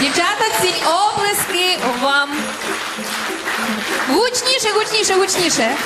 Дівчата, ці оплески вам. Гучніше, гучніше, гучніше.